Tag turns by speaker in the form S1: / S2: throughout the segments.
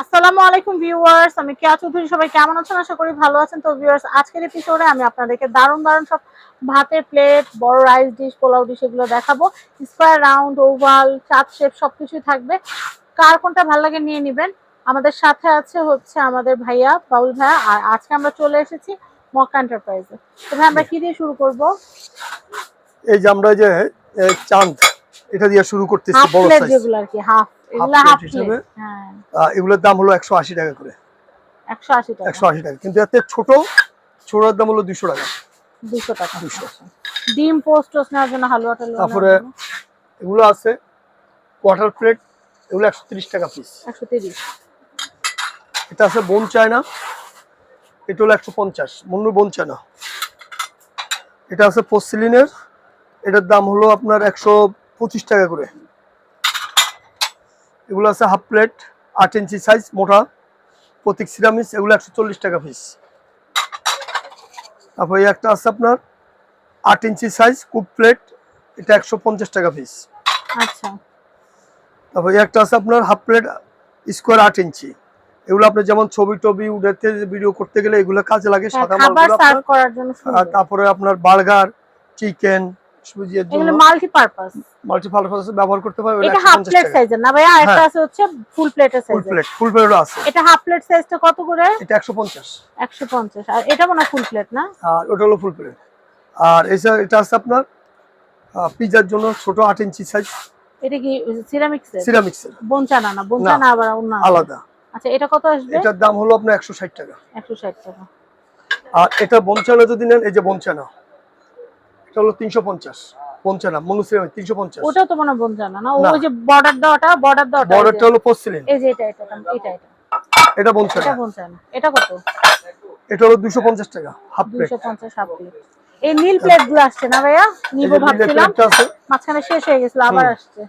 S1: আসসালামু আলাইকুম ভিউয়ার্স আমি কেয়া চৌধুরী সবাই কেমন আছেন? আশা করি ভালো আছেন। তো ভিউয়ার্স আজকের এপিসোডে আমি আপনাদেরকে দারুণ দারুণ সব ভাতের প্লেট বড় রাইস ডিশ পোলাও ডিশ এগুলো দেখাবো। স্কোয়ার রাউন্ড ওভাল চাপ শেপ সবকিছুই থাকবে। কার কোনটা ভালো লাগে নিয়ে নেবেন? আমাদের সাথে আছে হচ্ছে আমাদের ভাইয়া বাউল ভাইয়া আর আজকে আমরা চলে এসেছি মক্কা এন্টারপ্রাইজে তো ভাই আমরা কি দিয়ে শুরু করব?
S2: এই যে আমরা যে চাঁদ এটা দিয়ে শুরু করতেছি বড় সাইজ
S1: যেগুলো আর কি হাফ হাফ
S2: হিসেবে?
S1: হ্যাঁ।
S2: এগুলোর দাম হলো একশো আশি টাকা করে।
S1: একশো আশি টাকা।
S2: একশো আশি টাকা। কিন্তু এতে ছোট ছোটার দাম হলো দুশো টাকা।
S1: দুশো টাকা।
S2: 200
S1: আচ্ছা। ডিম পোস্ট টোস্ট নেওয়ার জন্য হালুয়া
S2: তারপরে এগুলো আছে কোয়ার্টার প্লেট এগুলো একশো টাকা পিস
S1: একশো
S2: এটা আছে বোন চায়না এটা হলো একশো পঞ্চাশ। Bone china. এটা আছে পসিলিনের এটার দাম হলো আপনার একশো পঁচিশ টাকা করে। এগুলো আছে হাফ প্লেট আট ইঞ্চি সাইজ মোটা। প্রতীক সিরামিস এগুলো একশো চল্লিশ টাকা পিস তারপর এই একটা আছে আপনার আট ইঞ্চি সাইজ কুপ প্লেট এটা একশো পঞ্চাশ টাকা পিস
S1: আচ্ছা।
S2: তারপর একটা আছে আপনার হাফ প্লেট স্কোয়ার আট ইঞ্চি। এগুলো আপনি যেমন ছবি টবি উঠাতে ভিডিও করতে গেলে এগুলো কাজে লাগে
S1: হ্যাঁ,
S2: সাদা তারপরে আপনার বার্গার চিকেন সুজির জন্য
S1: এগুলো মাল্টি পারপাস
S2: ব্যবহার করতে পারবে
S1: এটা হাফ প্লেট সাইজের না ভাইয়া? আরেকটা
S2: হ্যাঁ।
S1: আছে হচ্ছে ফুল প্লেটের
S2: ফুল প্লেট ফুল প্লেটও আছে।
S1: এটা হাফ প্লেট সাইজটা কত করে?
S2: এটা একশো পঞ্চাশ।
S1: একশো পঞ্চাশ। আর এটা মনে ফুল প্লেট না?
S2: আর ওটা হলো ফুল প্লেট আর এছাড়া এটা আছে আপনার পিজার জন্য ছোট আট ইঞ্চি সাইজ
S1: এটা কি সিরামিক্স এর
S2: সিরামিক্সের
S1: বনচানা না বনচানা আবার অন্য
S2: আলাদা।
S1: আচ্ছা এটা কত আসবে?
S2: এটার দাম হলো আপনার একশো ষাট টাকা।
S1: একশো ষাট টাকা।
S2: আর এটা বঞ্চানা যদি নেন এই যে বঞ্চানা এটা হলো তিনশো পঞ্চাশ। বঞ্চানা মনুসিরামিক তিনশো পঞ্চাশ।
S1: ওটাও তো মনে বনচানা না?
S2: না।
S1: ওই যে বর্ডার দেওয়াটা বর্ডার দেওয়াটা
S2: বর্ডারটা হলো পসিলিন
S1: এই যে এটা এটা এটা এটা
S2: এটা। বঞ্চানা।
S1: এটা বনচানা এটা কত?
S2: এটা হলো দুশো পঞ্চাশ টাকা হাফ প্লেট
S1: দুশো পঞ্চাশ হাফ প্লেট এই নীল প্লেটগুলো আসছে না ভাইয়া? নিবো ভাবছিলাম।
S2: আছে।
S1: মাঝখানে শেষ হয়ে গেছিল আবার আসছে।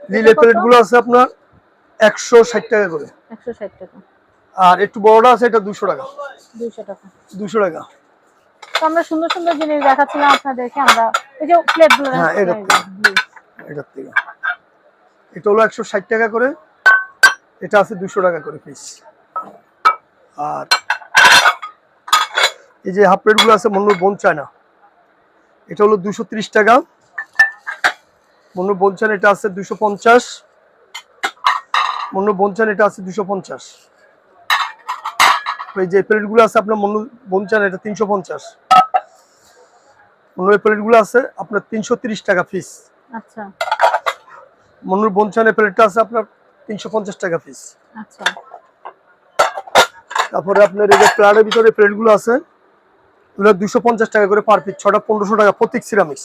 S1: কত?
S2: প্লেটগুলো আছে আপনার একশো ষাট টাকা করে।
S1: একশো ষাট টাকা।
S2: আর একটু বড়টা আছে এটা দুশো টাকা।
S1: দুইশো টাকা।
S2: দুশো টাকা।
S1: তো আমরা সুন্দর সুন্দর জিনিস দেখাচ্ছিলাম আপনাদেরকে আমরা এই যে প্লেটগুলো
S2: হ্যাঁ, এটা। এটার থেকে। হলো একশো ষাট টাকা করে এটা আছে দুশো টাকা করে পিস আর এই যে হাফ প্লেটগুলো আছে মন্নুর বোন চায় না এটা হলো দুশো ত্রিশ টাকা। মন্নুর বোন এটা আছে দুশো পঞ্চাশ। মন্নুর বোন এটা আছে দুশো পঞ্চাশ। এই যে প্লেটগুলো আছে আপনার মন্নু বোন এটা তিনশো পঞ্চাশ। মন্নুর প্লেটগুলো আছে আপনার তিনশো ত্রিশ টাকা পিস
S1: আচ্ছা।
S2: মনুর বঞ্চানের প্লেটটা আছে আপনার তিনশো পঞ্চাশ টাকা পিস
S1: আচ্ছা।
S2: তারপরে আপনার এই যে প্লেটের ভিতরে প্লেটগুলো আছে এগুলো দুশো পঞ্চাশ টাকা করে পার পিস ছটা পনেরোশো টাকা প্রতীক সিরামিক্স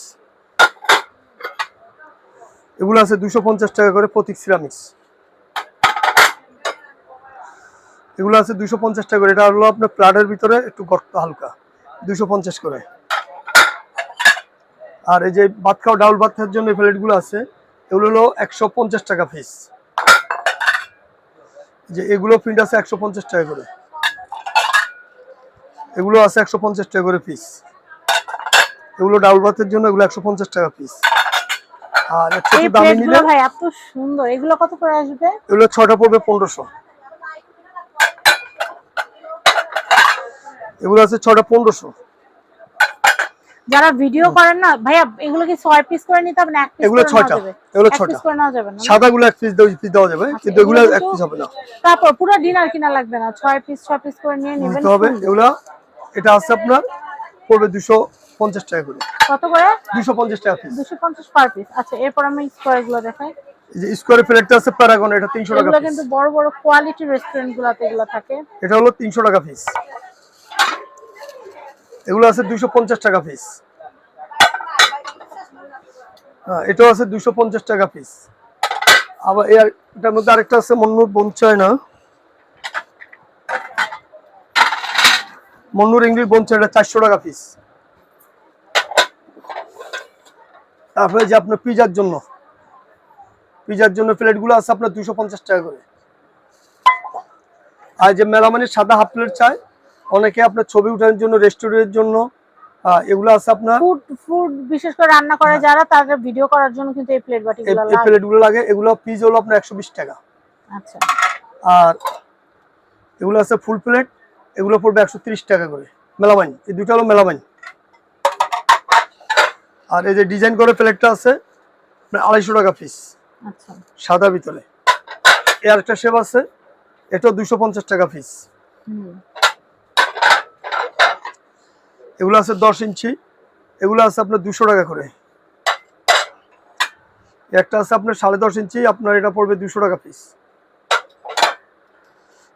S2: এগুলো আছে দুশো পঞ্চাশ টাকা করে প্রতীক সিরামিক্স এগুলো আছে দুশো পঞ্চাশ টাকা করে। এটা হলো আপনার প্লাটের ভিতরে একটু গর্ত হালকা দুশো পঞ্চাশ করে। আর এই যে ভাত খাওয়া ডাউল ভাত খাওয়ার জন্য এই প্লেটগুলো আছে এগুলো হলো একশো পঞ্চাশ টাকা পিস যে এগুলো প্রিন্ট আছে একশো পঞ্চাশ টাকা করে। এগুলো আছে একশো পঞ্চাশ টাকা করে পিস এগুলো ডাউল ভাতের জন্য এগুলো একশো পঞ্চাশ টাকা পিস আর একটু
S1: এই
S2: দামি নিলে
S1: ভাই এত সুন্দর। এগুলো কত করে আসবে?
S2: এগুলো ছটা পড়বে পনেরোশো। এগুলো আছে ছটা পনেরোশো।
S1: যারা ভিডিও করেন না ভাইয়া এগুলো কি ছয় পিস করে নিতে হবে না এক পিস
S2: এগুলো ছয়টা এগুলো
S1: এক পিস করে নেওয়া যাবে না?
S2: সাদাগুলো এক পিস পিস দেওয়া যাবে
S1: আচ্ছা,
S2: কিন্তু এগুলো এক পিস হবে না।
S1: তারপর পুরো ডিনার কিনা লাগবে না? ছয় পিস ছয় পিস করে নিয়ে নেবেন
S2: হবে। এগুলো এটা আছে আপনার পড়বে দুশো পঞ্চাশ টাকা করে।
S1: কত করে?
S2: দুশো পঞ্চাশ টাকা পিস
S1: দুশো পঞ্চাশ পার পিস আচ্ছা এরপর আমি স্কোয়ারগুলো দেখাই।
S2: এই যে স্কোয়ার প্লেটটা আছে প্যারাগন এটা তিনশো টাকা
S1: এগুলো কিন্তু বড় বড় কোয়ালিটি রেস্টুরেন্ট গুলাতে এগুলো থাকে।
S2: এটা হলো তিনশো টাকা পিস এগুলো আছে পঞ্চাশ টাকা পিস হ্যাঁ এটাও আছে পঞ্চাশ টাকা পিস আবার এটার মধ্যে আরেকটা আছে মন্নুর বঞ্চায় না। মন্নুর ইংলিশ বঞ্চায় এটা চারশো টাকা পিস তারপরে যে আপনার পিজার জন্য। পিজার জন্য প্লেটগুলো আছে আপনার দুশো টাকা করে। আর যে মেলামানির সাদা হাফ প্লেট চাই অনেকে আপনার ছবি উঠানোর জন্য রেস্টুরেন্টের জন্য এগুলো আছে আপনার?
S1: ফুড ফুড বিশেষ করে রান্না করে যারা তাদের ভিডিও করার জন্য কিন্তু এই প্লেট বাটি
S2: এই
S1: গুলো
S2: এই প্লেটগুলো লাগে এগুলো পিস হলো আপনার একশো বিশ টাকা।
S1: আচ্ছা।
S2: আর এগুলো আছে ফুল প্লেট এগুলো পড়বে একশো তিরিশ টাকা করে। মেলামাইন এই দুটো হলো মেলামাইন। আর এই যে ডিজাইন করে প্লেটটা আছে আড়াইশো টাকা পিস
S1: আচ্ছা।
S2: সাদা ভিতরে। এর আরেকটা শেপ আছে এটা দুশো পঞ্চাশ টাকা পিস
S1: হুম।
S2: এগুলো আছে দশ ইঞ্চি এগুলো আছে আপনার দুশো টাকা করে। একটা আছে আপনার সাড়ে দশ ইঞ্চি আপনার এটা পড়বে দুশো টাকা পিস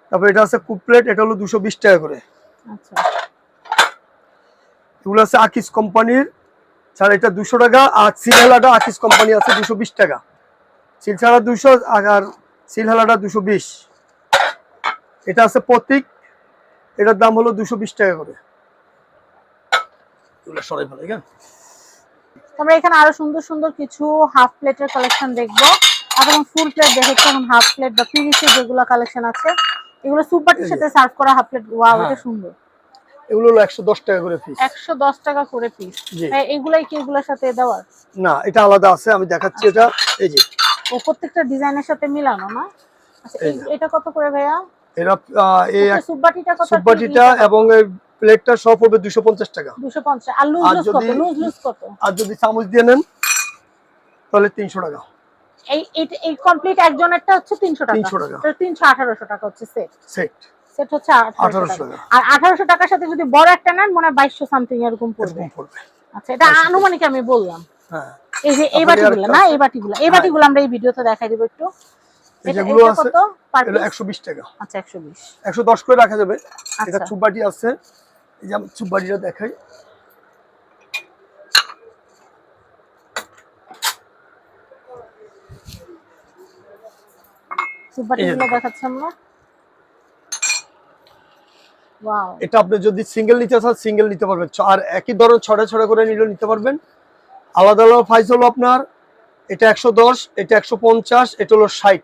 S2: তারপর এটা আছে কুপ প্লেট এটা হলো দুশো বিশ টাকা করে।
S1: আচ্ছা।
S2: এগুলো আছে আকিস কোম্পানির। ছাড়া এটা দুশো টাকা আর সিলহালাটা আকিস কোম্পানি আছে দুশো বিশ টাকা। সিলছাড়া দুশো আর সিলহালাটা দুশো বিশ। এটা আছে প্রতীক এটার দাম হলো দুশো বিশ টাকা করে। এগুলো সরাই ফেলে কেন
S1: আমরা এখানে আরও সুন্দর সুন্দর কিছু হাফ প্লেটের কালেকশন দেখব। এবং ফুল প্লেট দেখেছি এখন হাফ প্লেট বা পিরিসের যেগুলো কালেকশন আছে এগুলো সুপারটির সাথে সার্ভ করা হাফ প্লেট ওয়াও এটা
S2: হ্যাঁ।
S1: সুন্দর।
S2: এগুলো হলো টাকা করে পিস
S1: টাকা করে পিস এগুলাই কি এগুলোর সাথে দেওয়ার?
S2: না এটা আলাদা আছে আমি দেখাচ্ছি এটা। এই যে।
S1: ও প্রত্যেকটা ডিজাইনের সাথে মিলানো না? আচ্ছা। এটা কত করে ভাইয়া?
S2: এরা এই
S1: সুপারটিটা কত
S2: এবং প্লেটটা সব হবে দুশো পঞ্চাশ টাকা।
S1: দুশো পঞ্চাশ। আর লুজ লুজ কত?
S2: যদি-
S1: লুজ লুজ কত?
S2: আর যদি চামচ দিয়ে নেন তাহলে তিনশো টাকা।
S1: এই এই- এই কমপ্লিট একজনেরটা হচ্ছে তিনশো টাকা।
S2: 300 টাকা।
S1: তিনশো আঠারোশো টাকা হচ্ছে সেট।
S2: সেট।
S1: সেট হচ্ছে
S2: 1800
S1: টাকা।
S2: টাকা।
S1: আর আঠারোশো টাকার সাথে যদি বড় একটা নেন মনে হয় সামথিং এরকম পড়বে। আচ্ছা এটা আনুমানিক আমি বললাম।
S2: হ্যাঁ।
S1: এই যে এই বাটিগুলো না এই বাটিগুলো এই
S2: হ্যাঁ।
S1: বাটিগুলো আমরা এই ভিডিওতে দেখাই দিব একটু।
S2: আছে একশো টাকা।
S1: আচ্ছা একশো বিশ।
S2: একশো দশ করে রাখা যাবে। এটা
S1: আচ্ছা।
S2: আছে। এই যে দেখাই। এটা আপনি যদি সিঙ্গেল নিতে চান সিঙ্গেল নিতে পারবেন। আর একই ধরনের ছড়া ছড়া করে নিলেও নিতে পারবেন। আলাদা আলাদা প্রাইস হলো আপনার এটা একশো দশ এটা একশো পঞ্চাশ এটা হলো ষাট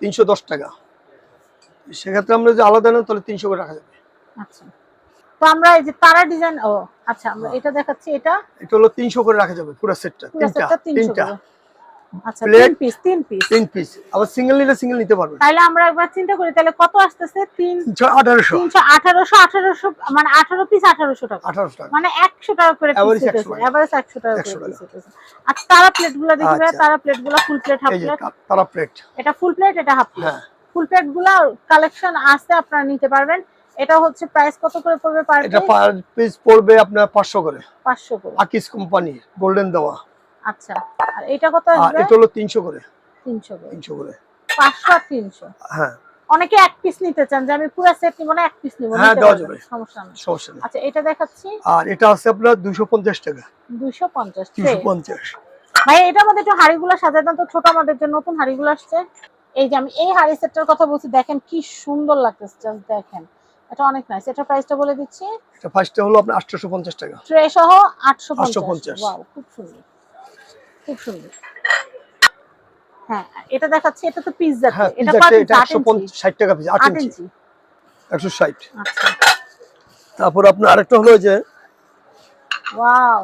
S2: তিনশো দশ টাকা। সেক্ষেত্রে আমরা যদি আলাদা নেন তাহলে তিনশো করে রাখা যাবে।
S1: আচ্ছা। তো আমরা এই যে তারা ডিজাইন ও আচ্ছা আমরা এটা দেখাচ্ছি এটা?
S2: এটা হলো তিনশো করে রাখা যাবে পুরো সেটটা তিনটা তিনটা।
S1: আচ্ছা তিন পিস তিন পিস
S2: তিন পিস আবার সিঙ্গেল নিলে সিঙ্গেল নিতে পারবেন
S1: তাহলে আমরা একবার চিন্তা করি তাহলে কত আসতেছে? মানে আঠারো পিস আঠারোশো টাকা।
S2: আঠারোশো টাকা।
S1: মানে একশো টাকা করে
S2: Average
S1: পিস
S2: 100
S1: হইতেছে
S2: টাকা।
S1: এভারেজ টাকা। করে পিস আর তারা দেখবে
S2: আচ্ছা।
S1: তারা প্লেটগুলো ফুল প্লেট হাফ প্লেট
S2: তারা প্লেট
S1: এটা ফুল প্লেট এটা হাফ প্লেট
S2: হ্যাঁ।
S1: ফুল প্লেটগুলা কালেকশন আছে আপনারা নিতে পারবেন। এটা হচ্ছে প্রাইস কত করে পড়বে পার
S2: এটা পার পিস পড়বে আপনার পাঁচশো করে।
S1: পাঁচশো করে।
S2: আকিস কোম্পানি গোল্ডেন দেওয়া।
S1: আচ্ছা আর এটা কত
S2: আর
S1: আসবে?
S2: এটা হলো তিনশো করে।
S1: তিনশো করে।
S2: তিনশো করে।
S1: পাঁচশো আর তিনশো?
S2: হ্যাঁ।
S1: অনেকে এক পিস নিতে চান যে আমি পুরো সেট নিব না এক পিস নিব
S2: হ্যাঁ, দেওয়া যাবে।
S1: সমস্যা নেই।
S2: সমস্যা নেই।
S1: আচ্ছা এটা দেখাচ্ছি।
S2: আর এটা আছে আপনার দুশো পঞ্চাশ টাকা।
S1: দুইশো পঞ্চাশ
S2: দুশো পঞ্চাশ।
S1: ভাই এটা আমাদের একটু হাড়িগুলো সাজায় দেন তো ছোট আমাদের যে নতুন হাড়িগুলো আসছে। এই যে আমি এই হাড়ি সেটটার কথা বলছি দেখেন কি সুন্দর লাগতেছে জাস্ট দেখেন। এটা অনেক নাইস এটার প্রাইসটা বলে দিচ্ছি।
S2: এটা ফার্স্টে হলো আপনার আটশোশো পঞ্চাশ টাকা।
S1: ট্রে সহ আটশো পঞ্চাশ
S2: 850
S1: ওয়াও খুব সুন্দর। খুব সুন্দর। হ্যাঁ এটা দেখাচ্ছি। এটা তো পিৎজা
S2: হ্যাঁ
S1: এটা
S2: এটা
S1: ইঞ্চি
S2: ষাট টাকা পিস আট
S1: আট
S2: ইঞ্চি
S1: ইঞ্চি
S2: একশো ষাট।
S1: আচ্ছা।
S2: তারপর আপনার আরেকটা হলো যে
S1: ওয়াও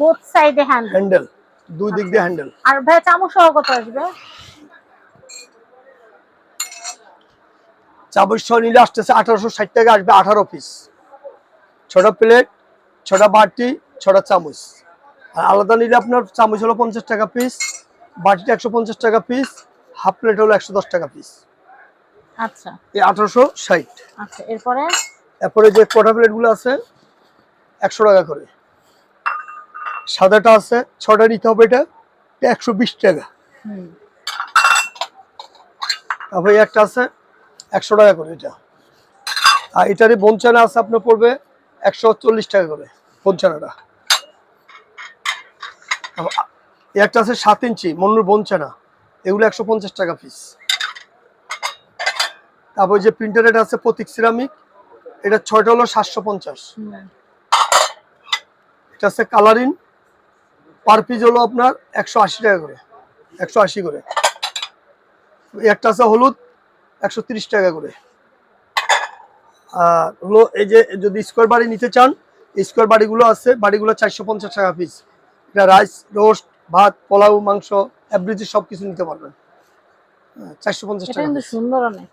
S1: বোথ সাইডে হ্যান্ড
S2: হ্যান্ডেল দুই দিক দিয়ে হ্যান্ডেল
S1: আর ভাই চামচ সহ কত আসবে?
S2: চাবর নিলে আসতেছে আঠারোশো ষাট টাকা আসবে আঠারো পিস ছটা প্লেট ছটা বাটি ছটা চামচ। আর আলাদা নিলে আপনার চামচ হলো পঞ্চাশ টাকা পিস বাটিটা একশো পঞ্চাশ টাকা পিস হাফ প্লেট হলো একশো দশ টাকা পিস
S1: আচ্ছা।
S2: এই আঠারোশো ষাট।
S1: আচ্ছা এরপরে?
S2: এরপরে যে কোটা প্লেটগুলো আছে একশো টাকা করে। সাদাটা আছে ছটা নিতে হবে এটা একশো বিশ টাকা। তারপরে একটা আছে একশো টাকা করে এটা। আর এটারই বঞ্চানা আছে আপনার পড়বে একশো চল্লিশ টাকা করে বঞ্চানাটা একটা আছে সাত ইঞ্চি, মন্নুর বঞ্চানা এগুলো একশো পঞ্চাশ টাকা পিস তারপর যে প্রিন্টার এটা আছে প্রতীক সিরামিক এটা ছয়টা হলো সাতশো পঞ্চাশ। এটা আছে কালারিন পার পিস হলো আপনার একশো আশি টাকা করে, একশো আশি করে। একটা আছে হলুদ একশো তিরিশ টাকা করে। আর হলো এই যে যদি স্কোয়ার বাড়ি নিতে চান স্কোয়ার বাড়িগুলো আছে বাড়িগুলো চারশো পঞ্চাশ টাকা পিস এটা রাইস রোস্ট ভাত পোলাও মাংস এভরিথিং সব কিছু নিতে পারবেন। চারশো পঞ্চাশ টাকা
S1: সুন্দর অনেক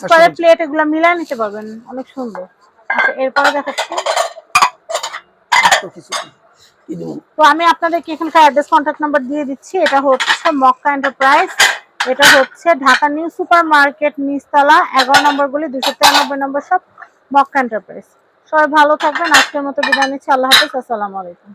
S1: স্কোয়ারের প্লেট এগুলো নিতে পারবেন অনেক সুন্দর। আচ্ছা এরপরে দেখাচ্ছি।
S2: তো কিছু
S1: আমি আপনাদেরকে এখানকার অ্যাড্রেস কন্ট্যাক্ট নাম্বার দিয়ে দিচ্ছি। এটা হচ্ছে মক্কা এন্টারপ্রাইজ এটা হচ্ছে ঢাকা নিউ সুপার মার্কেট নিচতলা, এগারো নম্বর গুলি, দুশো তিরানব্বই নম্বর সব মক্কা এন্টারপ্রাইজ। সবাই ভালো থাকবেন, আজকের মতো বিদায় নিচ্ছি। আল্লাহ হাফিজ, আসসালামু আলাইকুম।